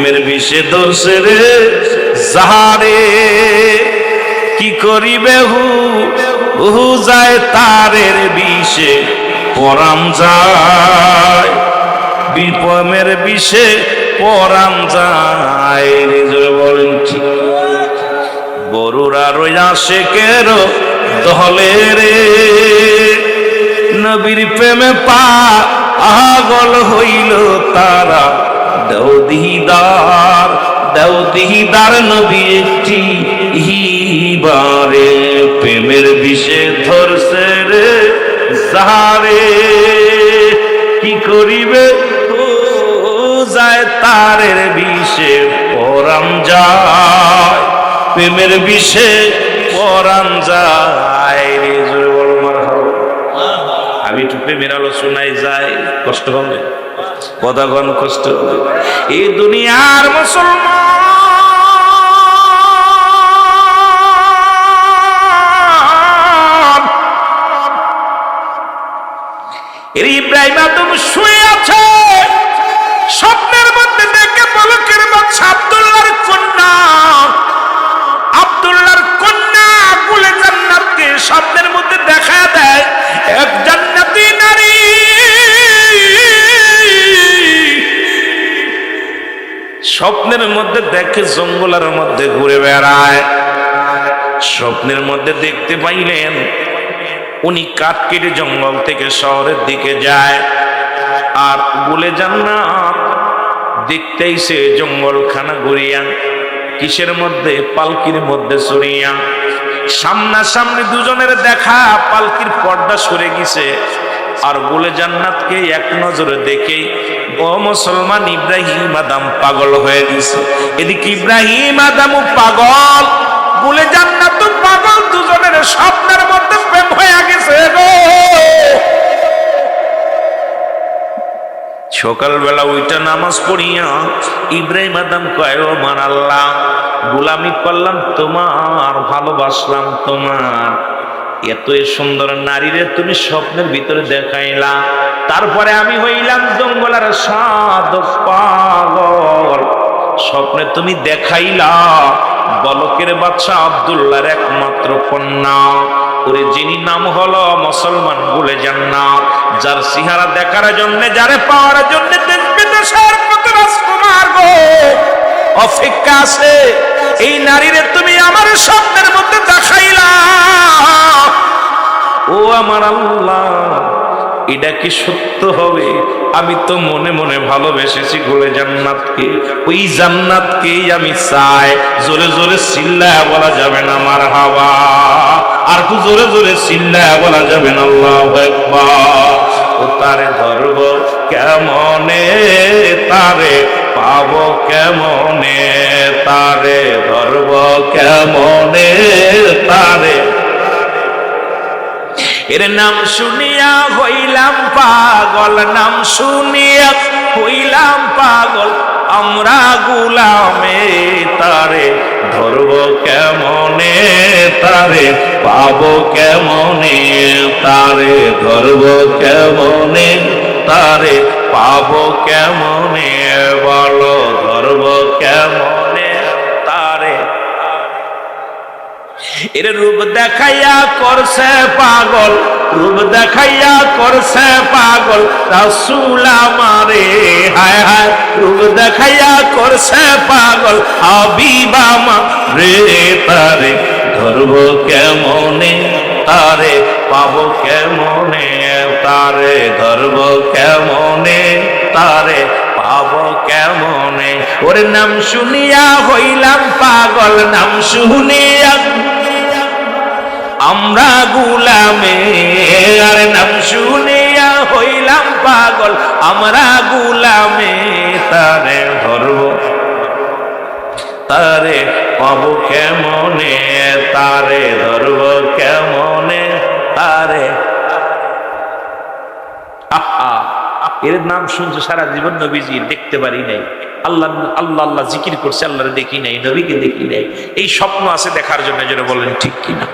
প্রেমের বিষে ধরছে রে। যাহারে কি করিবে হু? হু যায় তারের বিষে পরাম যায়। বিপমের বিষে পরাম যায়। নিজে বলেন বড়ুরা রইয়া শেখের দহলে রে? নবীর প্রেমে পা আগল হইল তারা দেউদিদার দেউদিদার নবী একটি হিবারে, প্রেমের বিষে ধরছে রে যাহারে। কি করিবে? যায় তারের বিষে পরাম যায়, প্রেমের বিষে পরাম যায়। আমি একটু প্রেমের আলোচনায় যাই, কষ্ট হবে? কতক্ষণ কষ্ট এই দুনিয়ার মুসলমান ইব্রাহিম শুয়ে আছে। স্বপ্নের মধ্যে দেখে পলকের বাচ্চা কন্যা। কন্যা জান্নাতকে স্বপ্নের মধ্যে দেখা দেয়। এক জান্নাতি নারী। স্বপ্নের মধ্যে দেখে জঙ্গলের মধ্যে ঘুরে বেড়ায়। স্বপ্নের মধ্যে দেখতে পাইলেন উনি কাঠ কেটে জঙ্গল থেকে শহরের দিকে যায়। আর বলে যান না দেখতেই সে জঙ্গলখানা ঘুরিয়া, কিসের মধ্যে? পালকির মধ্যে সরিয়া। সামনাসামনি দুজনের দেখা, পালকির পর্দা সরে গেছে। আর বলে, জান্নাতকে এক নজরে দেখে, ও মুসলমান, ইব্রাহিম আদাম পাগল হয়ে গেছে। এদিকে ইব্রাহিম আদামও পাগল। বলে, জান্নাত পাগল, দুজনের স্বপ্নের মধ্যে প্রেম হয়ে গেছে গো সকালবেলা ওইটা নামাজ পড়িয়া ইব্রাহিম আদম কয়, ও মান আল্লাহ, গোলামি করলাম তোমার, ভালোবাসলাম তোমার। এত সুন্দর নারীরে তুমি স্বপ্নের ভিতরে দেখাইলা। তারপরে আমি হইলাম জঙ্গলার সাদ পাগল। স্বপ্নে তুমি দেখাইলা বলকের বাচ্চা আব্দুল্লাহর একমাত্র কন্যা। ওরে যিনি নাম হলো মুসলমান বলে জান্নাত। যার সিহারা দেখার জন্য, যারে পাওয়ার জন্য দেশ বিদেশের কত রাজকুমার গো। অপেক্ষা আছে, এই নারীরে তুমি আমার স্বপ্নের মধ্যে দেখাইলা। ও আমার আল্লাহ এটা কি সত্য হবে? আমি তো মনে মনে ভালোবেসেছি গোলে জান্নাতকে। ওই জান্নাতকেই আমি চাই। জোরে জোরে চিল্লায় বলা যাবে না আমার হাওয়া। আর একটু জোরে জোরে চিল্লায় বলা যাবে না আল্লাহ ও তারে ধরব কেমনে? তারে পাবো কেমনে? তারে ধরব কেমনে? তারে এর নাম শুনিয়া হইলাম পাগল, নাম শুনিয়া হইলাম পাগল। আমরা গুলামে তারে ধরব কেমনে তারে, পাবো কেমনে তারে, ধরব কেমনে তারে, পাবো কেমনে বলো, ধরব এর রূপ দেখাইয়া করছে পাগল, রূপ দেখাইয়া করছে পাগল। রাসূল আমারে, হায় হায়, রূপ দেখাইয়া করছে পাগল। হাবিবা মা রে তারে ধরব কেমনে? তারে পাবো কেমনে? তারে ধরব কেমনে? তারে পাবো কেমনে? ওর নাম শুনিয়া হইলাম পাগল, নাম শুনিয়া আমরা গুলামে আর নাম শুনিয়া হইলাম পাগল, আমরা গুলামে তারে ধরব। তারে পাবো কেমনে? তারে ধরব কেমনে? তারে। এর নাম শুনছে সারা জীবন নবীজি, দেখতে পারি নাই। আল্লাহ আল্লাহ আল্লাহ জিকির করছে, আল্লাহরে দেখি নাই, নবীকে দেখি নাই। এই স্বপ্ন আছে দেখার জন্য, যেন বলেন ঠিক কিনা।